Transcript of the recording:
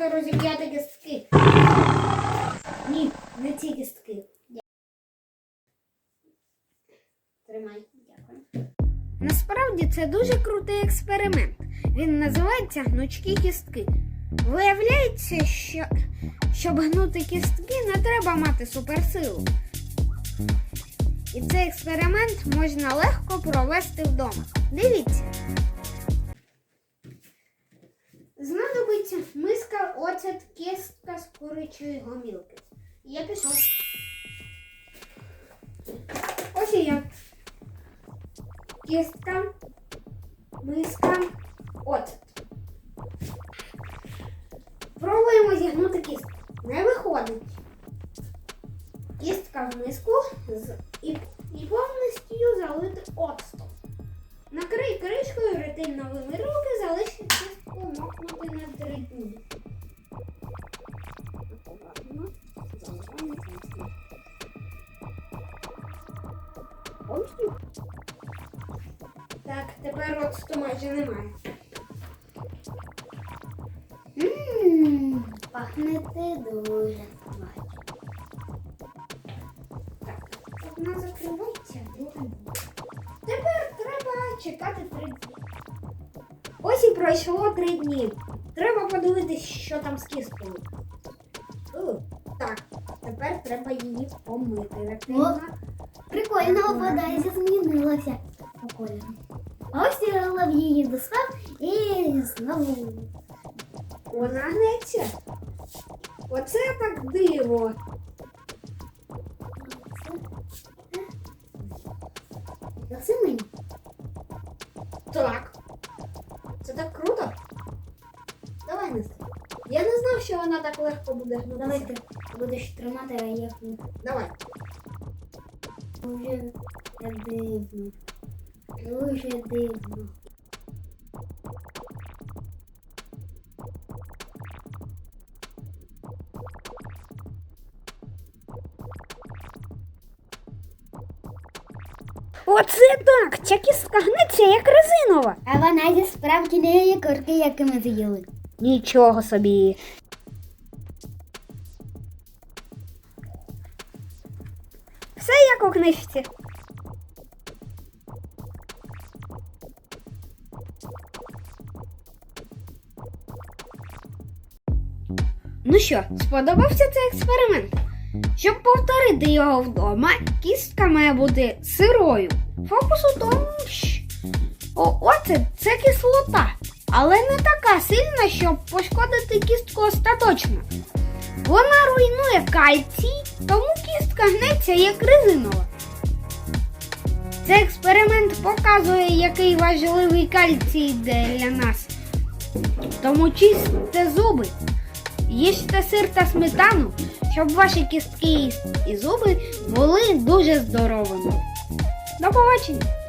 трохи розім'яти кістки. Ні, не ці кістки. Тримай, дякую. Насправді це дуже крутий експеримент. Він називається гнучкі кістки. Виявляється, що щоб гнути кістки, не треба мати суперсилу. І цей експеримент можна легко провести вдома. Дивіться. Знадобиться миска, оцет, кістка з курячої гомілки. Я пішов. Ось і я. Кістка, миска, оцет. Пробуємо зігнути кістку. Не виходить. Кістка в миску з, і, і повністю залити оцтом. Накрий кришкою, ретельно вимий руки, залиши кістку мокнути на три дні. Тепер оцту майже немає. Ммм, пахнете дуже смачно. Так, одна закривається, друга ні. Тепер треба чекати три дні. Ось і пройшло три дні. Треба подивитись, що там з кісткою. Так, тепер треба її помити. ретельно. Прикольно, вода змінилася по кольору. А ось я лав її достав і знову. Вона гнеться. Оце так диво. Даси мені. Так. Це так круто. Давай Настя. Я не знав, що вона так легко буде гнутися. Давай ти будеш тримати, а я не Давай. Дуже дивно. Дуже дивно. Оце так! Ця кістка гнеться як резинова. А вона зі справжньої корки, які ми з'їли. Нічого собі. Все як у книжці. Ну що, сподобався цей експеримент? Щоб повторити його вдома, кістка має бути сирою. Фокус у тому, що оце це кислота, але не така сильна, щоб пошкодити кістку остаточно. Вона руйнує кальцій, тому кістка гнеться як резинова. Цей експеримент показує, який важливий кальцій для нас. Тому чистите зуби, їжте сир та сметану, щоб ваші кістки і зуби були дуже здоровими. До побачення!